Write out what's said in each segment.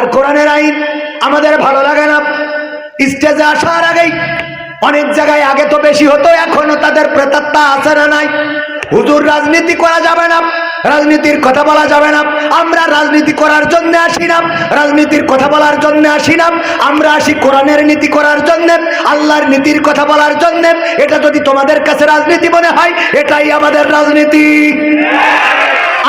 আর কোরআনের আইন আমাদের ভালো লাগে না। স্টেজে আসার আগেই অনেক জায়গায় আগে তো বেশি হতো, এখনও তাদের প্রেতাত্মা আছে না নাই। হুজুর রাজনীতি করা যাবে না, রাজনীতির কথা বলা যাবে না। আমরা রাজনীতি করার জন্য আসি না, রাজনীতির কথা বলার জন্য আসি না। আমরা আসি কোরআনের নীতি করার জন্য, আল্লাহর নীতির কথা বলার জন্য। এটা যদি তোমাদের কাছে রাজনীতি মনে হয়, এটাই আমাদের রাজনীতি।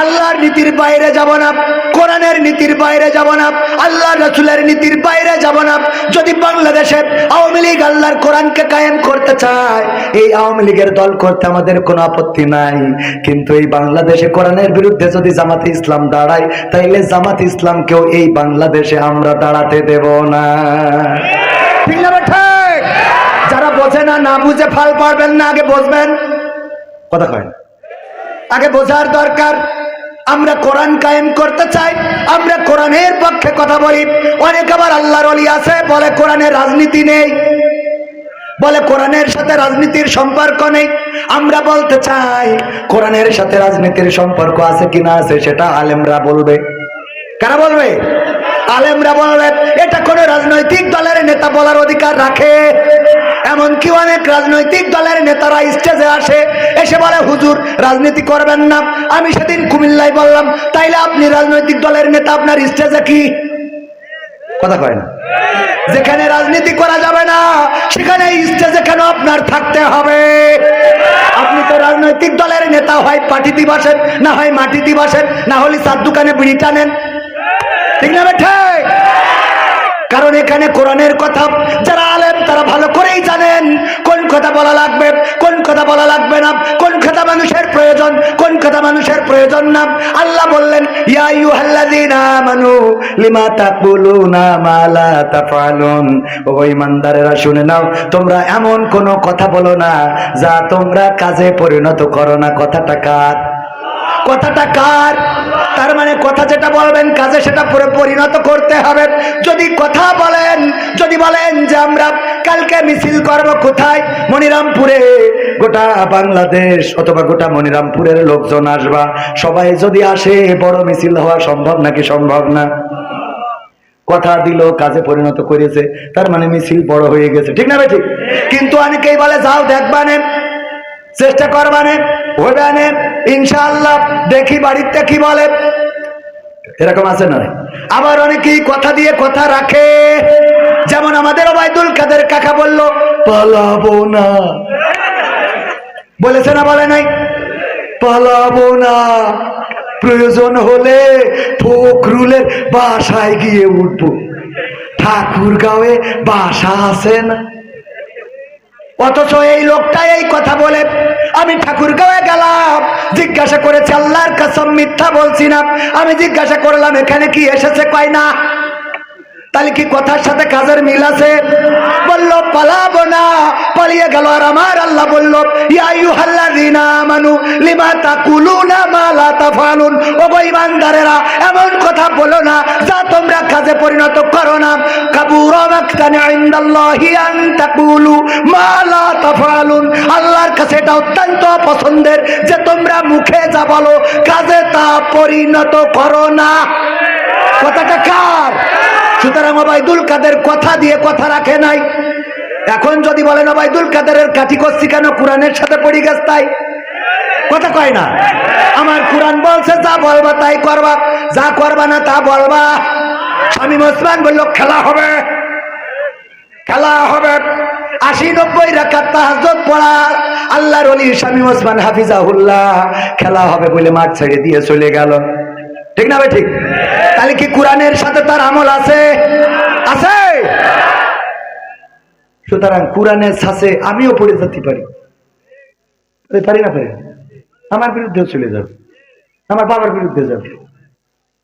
আল্লাহর নীতির বাইরে যাব না, কোরআনের নীতির বাইরে যাব না আল্লাহ রসুলের নীতির বাইরে যাব না। যদি বাংলাদেশে আওয়ামী লীগ আল্লাহর কোরআনকে কায়েম করতে চায়, এই আওয়ামী লীগের দল করতে আমাদের কোনো আপত্তি নাই। কিন্তু এই বাংলাদেশে কোরআনের বিরুদ্ধে যদি জামাতে ইসলাম দাঁড়ায়, তাইলে জামাত ইসলামকেও এই বাংলাদেশে আমরা দাঁড়াতে দেব না। ঠিক না যারা বোঝে না না বুঝে ফাল পারবেন না, আগে বুঝবেন। কথা কয়। আগে বোঝার দরকার। আমরা কোরআন কায়েম করতে চাই, আমরা কোরআনের পক্ষে কথা বলি। অনেক আবার আল্লাহর অলি আছে, বলে কোরআনের রাজনীতি নেই। বলে কোরআনের সাথে রাজনীতির সম্পর্ক নেই। আমরা বলতে চাই, কোরআনের সাথে রাজনীতির সম্পর্ক আছে কিনা আছে, সেটা আলেমরা বলবে। কারা বলবে? আলেমরা বলবে এটা কোন রাজনৈতিক দলের নেতা বলার অধিকার রাখে। এমনকি অনেক রাজনৈতিক দলের নেতারা স্টেজে আসে, এসে বলে, হুজুর, রাজনীতি করবেন না। আমি সেদিন কুমিল্লায় বললাম, তাইলে আপনি রাজনৈতিক দলের নেতা, আপনার স্টেজে কি? কথা কয় না। যেখানে রাজনীতি করা যাবে না, সেখানে স্টেজে কেন আপনার থাকতে হবে? আপনি তো রাজনৈতিক দলের নেতা হয় পার্টি দিবাসেন না হয় মাটি দিবাসেন না হলে চার দোকানে বিড়ি টানেন। ঠিক না কারণ এখানে কোরআনের কথা যারা আলেম, তারা ভালো করেই জানেন কোন কথা বলা লাগবে, কোন কথা বলা লাগবে না, কোন কথা মানুষের প্রয়োজন, কোন কথা মানুষের প্রয়োজন না। আল্লাহ বললেন শুনে নাও, তোমরা এমন কোন কথা বলো না যা তোমরা কাজে পরিণত করো না। কথাটা কার? কথাটা কার? তার মানে কথা যেটা বলবেন, কাজে সেটা পুরো পরিণত করতে হবে। যদি কথা বলেন, যদি বলেন যে আমরা কালকে মিছিল করব কোথায়? মনিরামপুরে। গোটা বাংলাদেশ অথবা গোটা মনিরামপুরের লোকজন আসবা। সবাই যদি আসে, বড় মিছিল হওয়া সম্ভব নাকি সম্ভব না? কথা দিল, কাজে পরিণত করেছে। তার মানে মিছিল বড় হয়ে গেছে। ঠিক না ঠিক? কিন্তু অনেকেই বলে, যাও দেখবানে চেষ্টা করবানে হবে ইনশাআল্লাহ, দেখি বাড়িতে কি বলে। এরকম আছে না? আবার অনেকেই কথা দিয়ে কথা রাখে। যেমন আমাদের ওবায়দুল কাদের কাকা বলল, পালাবো না। বলেছে না বলে নাই? পালাবো না। প্রয়োজন হলে ফখরুলের বাসায় গিয়ে উঠবো। ঠাকুর গাঁয়ে বাসা আছে না? অথচ এই লোকটা এই কথা বলে। আমি ঠাকুর গাঁয়ে গেলাম। জিজ্ঞাসা করেছি, আল্লাহর কাসম মিথ্যা বলছি না। আমি জিজ্ঞাসা করলাম, এখানে কি এসেছে কয় না? তাহলে কি কথার সাথে কাজের মিল আছে? বলল, পালাবো না। পালিয়ে গেল। আর আমার আল্লাহ বলল লিমা তাকুলুনা মা লা তাফালুন ও ইমানদারেরা, এমন কথা বলো না যা তোমরা কাজে পরিণত করো না। কাবুরা যে তোমরা মুখে যা বলো, কাজে তা পরিণত করো না। কথাটা কার? সুতরাং কাদের কথা দিয়ে কথা রাখে নাই। এখন যদি বলেন ওবায়দুল কাদেরের কাঠি করছি কেন? কোরআনের সাথে পড়ি গেছে তাই? কথা কয় না। আমার কোরআন বলছে, যা বলবা তাই করবা। যা করবা না তা বলবা। স্বামী ওসমান বলল, খেলা হবে। খেলা হবে। আশি নব্বই আল্লাহর ওসমান হাফিজাহুল্লাহ খেলা হবে বলে মাঠ ছেড়ে দিয়ে চলে গেল। ঠিক না ঠিক? তাহলে কি কোরআনের সাথে তার আমল আছে? আছে। সুতরাং কোরআনের ছাসে আমিও পড়ে যেতে পারি। পারি না পারি আমার বিরুদ্ধেও চলে যাবে আমার বাবার বিরুদ্ধে যাবে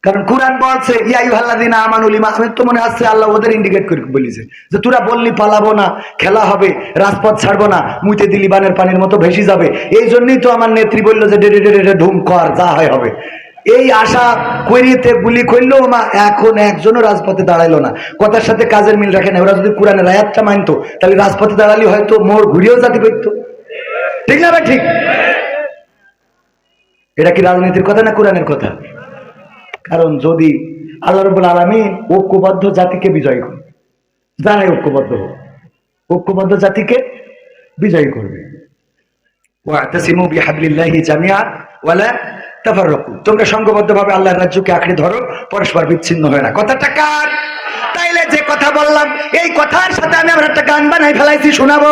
কারণ কোরআন বলছে ইয়াই ভাল্লাদিন আমানুলিমা আমি তো মনে আসছে আল্লাহ ওদের ইন্ডিকেট করে বলিছে যে তোরা বললি পালাবো না, খেলা হবে, রাজপথ ছাড়বো না, মুইতে দিলি বানের পানির মতো ভেসে যাবে। এই জন্যই তো আমার নেত্রী বলল যে ডেডে ডেডে ঢুম কর, যা হয় হবে। এই আশা করিতে গুলি করলেও মা এখন একজনও রাজপথে দাঁড়াইলো না। কথার সাথে কাজের মিল রাখে না, ওরা যদি কোরআনের আয়াতটা মানতো, তাহলে রাজপথে দাঁড়ালে হয়তো মোর ঘুরিয়েও যেতে পারতো ঠিক না ভাই, ঠিক? এটা কি রাজনীতির কথা না কোরআনের কথা? কারণ যদি আল্লাহ রবুল আলমী ঐক্যবদ্ধ জাতিকে বিজয় করবে, যারাই ঐক্যবদ্ধ হোক, ঐক্যবদ্ধ জাতিকে বিজয়ী করবে। জামিআ ওয়ালা তাফাররাকু। তোমরা সংঘবদ্ধভাবে আল্লাহর রাজ্যকে আঁকড়ে ধরো, পরস্পর বিচ্ছিন্ন হয় না। কথাটা কার? তাইলে যে কথা বললাম, এই কথার সাথে আমি আবার একটা গান বানাই ফেলাইছি, শোনাবো?